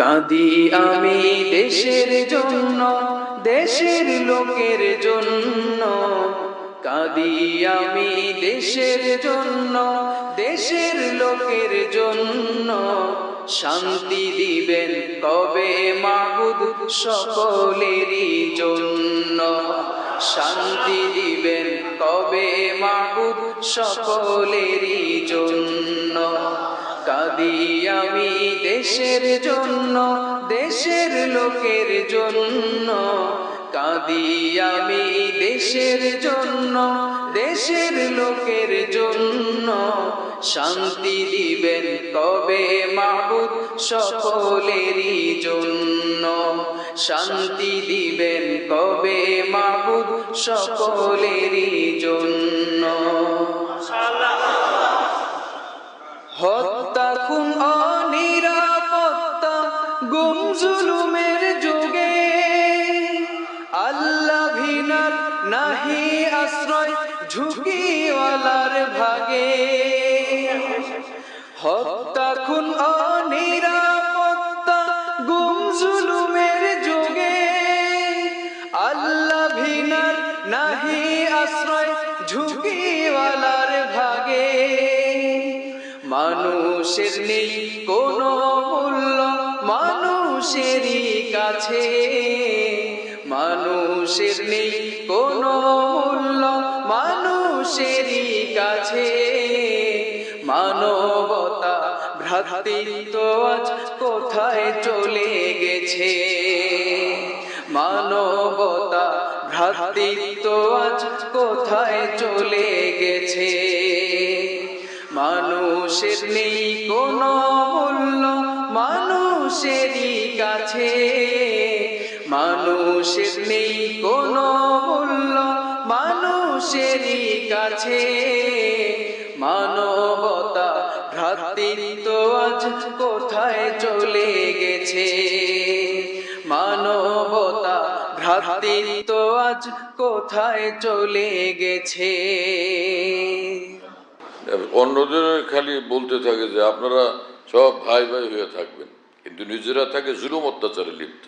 কাঁদি আমি দেশের জন্য, দেশের লোকের জন্য। কাঁদি আমি দেশের জন্য, দেশের লোকের জন্য। শান্তি দিবেন কবে মাবুদ সকলেরই জন্য। শান্তি দিবেন কবে মাবুদ সকলেরই জন্য। কাঁদি আমি দেশের জন্য দেশের লোকের জন্য। কাঁদি আমি দেশের জন্য দেশের লোকের জন্য। শান্তি দিবেন কবে মাবুদ সকলেরই জন্য। শান্তি দিবেন কবে মাবুদ সকলেরই জন্য। হত্যা ঝুঁকিওয়ালার ভাগে। মানুষের নেই কোনো মূল্য, মানুষেরই কাছে। মানুষের নেই কোনো মূল্য, মানুষেরই কাছে। মানবতা ভ্রাতৃত্ব আজ কোথায় চলে গেছে? মানবতা ভ্রাতৃত্ব আজ কোথায় চলে গেছে? মানুষের নেই কোনো মূল্য, মানুষেরই কাছে। মানুষের নেই কোনো মূল্য, মানুষেরই কাছে। মানবতা, ভ্রাতৃত্ব আজ কোথায় চলে গেছে? ভ্রাতৃত্ব আজ কোথায় চলে গেছে? অন্যদের খালি বলতে থাকে যে আপনারা সব ভাই ভাই হয়ে থাকবেন কিন্তু নিজেরা থাকে জুলুম অত্যাচারে লিপ্ত।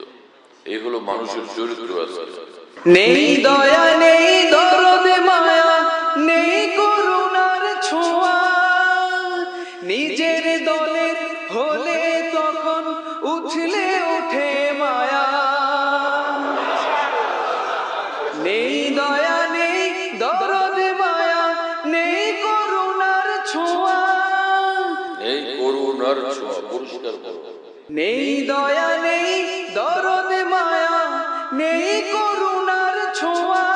এই হলো মানুষের চরিত্র নেই দয়া নেই দরদ মায়া ছোঁয়া করো। নেই দয়া নেই দরদ মায়া নেই করুণার ছোঁয়া।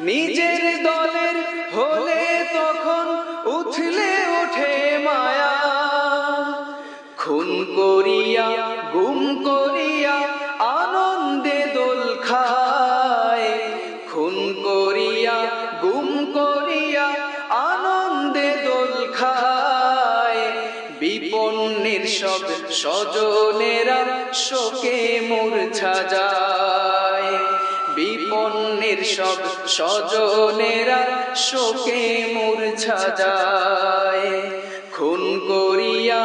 নিজের দলের হলে তখন উঠলে ওঠে মায়া। খুন করিয়া গুম করিয়া স্বজনেরা শোকে মূর্ছা যায়। বিপন্নের সব স্বজনেরা শোকে মূর্ছা যায়। খুন করিয়া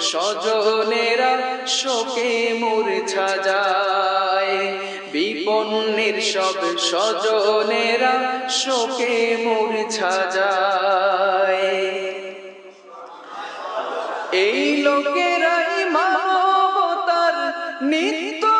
স্বজনেরা শোকে মূর্ছা যায়। বিপন্নের সব স্বজনেরা শোকে মূর্ছা যায়। এই লোকেরাই মানবতার নিত্য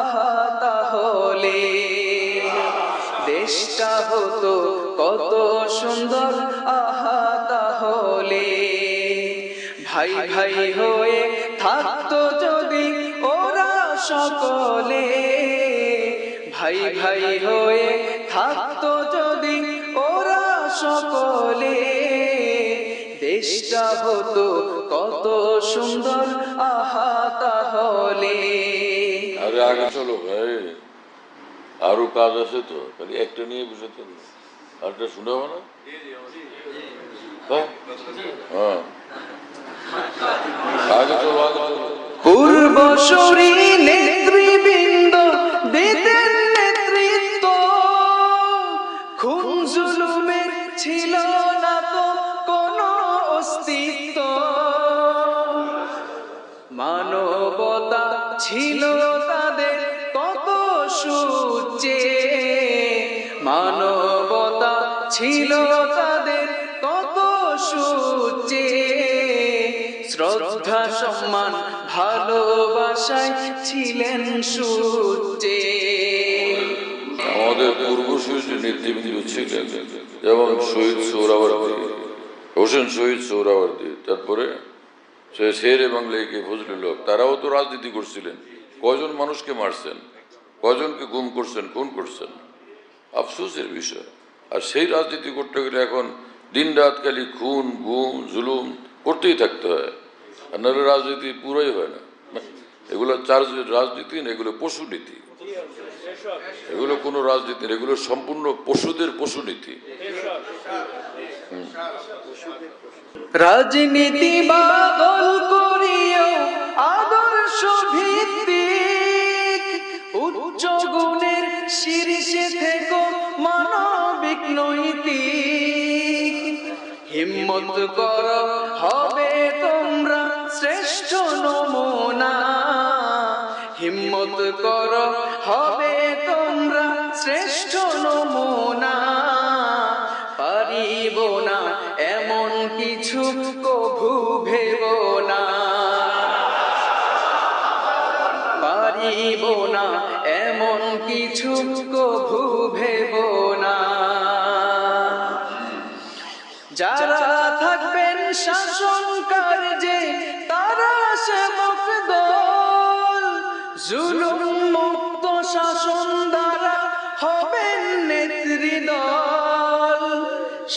কত সুন্দর, আহা, তাহলে। ভাই ভাই হয়ে থাকতো যদি ওরা সকলে। ভাই ভাই হয়ে থাকতো যদি ওরা সকলে। দেশটা হতো কত সুন্দর, আহা, তাহলে। আরে আগে চলো ভাই আরও কাজ আছে তো, খালি একটা নিয়ে বসে আরটা শোনাবো না হ্যাঁ? হ্যাঁ পূর্বসূরি নেতৃবৃন্দ দিতেন নেতৃত্ব। খুন জুলুমের ছিল না তো কোনো অস্তিত্ব। মানবতা ছিল ছিল তাদের কত সুচে। শ্রদ্ধা, সম্মান, ভালোবাসায় ছিলেন সুচে। আমাদের পূর্বসূরি যে নেতৃবৃন্দ ছিলেন যেমন শহীদ সৌরাবর্দী হোসেন শহীদ সৌরাবর্দী তারপরে সে শের এবং লেকে ফজলুল হক, তারাও তো রাজনীতি করছিলেন। কয়জন মানুষকে মারছেন? কয়জনকে গুম করছেন? খুন করছেন? আফসোসের বিষয়। আর সেই রাজনীতি করতে গেলে এখন দিন রাত খালি খুন গুম জুলুম করতেই থাকতে হয়। আর নাহলে রাজনীতি পুরোই হয় না। এগুলো চার্জ রাজনীতি না এগুলো পশু নীতি। এগুলো কোনো রাজনীতি না, এগুলো সম্পূর্ণ পশুদের পশু নীতি। রাজনীতি বাদল করিও আদর্শ ভিত্তিক। উচ্চ গুণের শীর্ষে হিম্মত কর, হবে তোমরা শ্রেষ্ঠ নমুনা। হিম্মত কর, হবে তোমরা শ্রেষ্ঠ নমুনা। পারিব না এমন কিছু, কভু ভেব না। পারিব না এমন কিছু, কভু ভেব না। যারা থাকবেন শাসন কার্যে তারা সেবক দল জুলুম মুক্ত শাসন দ্বারা হবেন নেত্রী দল।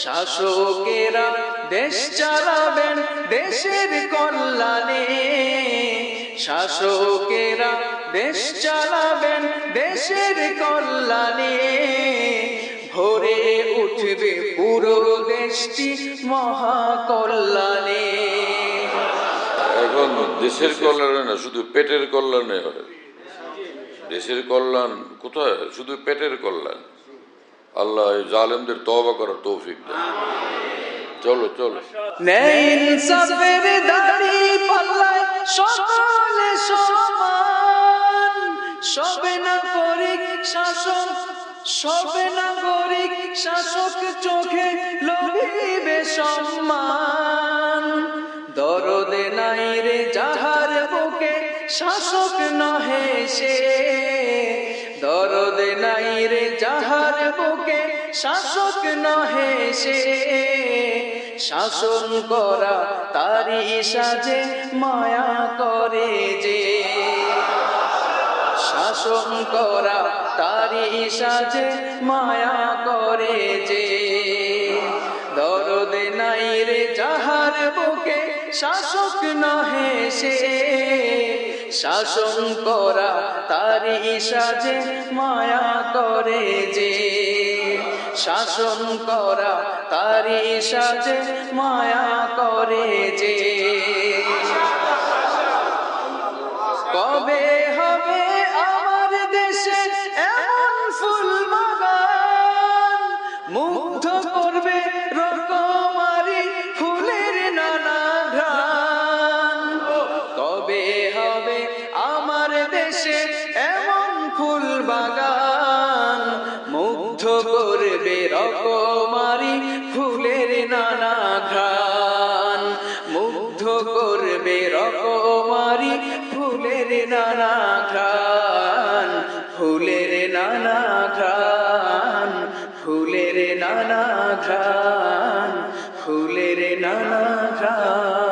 শাসকেরা দেশ চালাবেন দেশের কল্যাণে। শাসকেরা দেশ চালাবেন দেশের কল্যাণে। উঠবে পুরো দেশটি মহাকল্যাণে। এখন দেশের কল্যাণে না শুধু পেটের কল্যাণে হয়। দেশের কল্যাণ কোথায় শুধু পেটের কল্যাণ। আল্লাহ জালেমদের তবা করার তৌফিক দেয় চলো চলো। সবে নাগরিক শাসক সবে নাগরিক শাসক চোখে লভিবে সম্মান। দরদে নাই রে যাহার বুকে শাসক নহে সে। দরদে নাই রে যাহার বুকে শাসক নহে সে। শাসন করা তারি সাজে মায়া করে যে। শাসন করা তারি সাজে মায়া করে যে দরদে নাই রে যাহার বুকে শাসক নহে সে শাসন করা তারি সাজে মায়া করে যে শাসন করা তারি সাজে মায়া করে যে কবে আমার দেশে এমন ফুল বাগান মুগ্ধ করবে রকমারি ফুলের নানা ঘ্রাণ। কবে হবে আমার দেশে এমন ফুল বাগান মুগ্ধ করবে রকমারি ফুলের নানা ঘ্রাণ। মুগ্ধ করবে রকমারি ফুলের নানা ঘ্রাণ। ঘ্রাণ ফুলের নানা ঘ্রাণ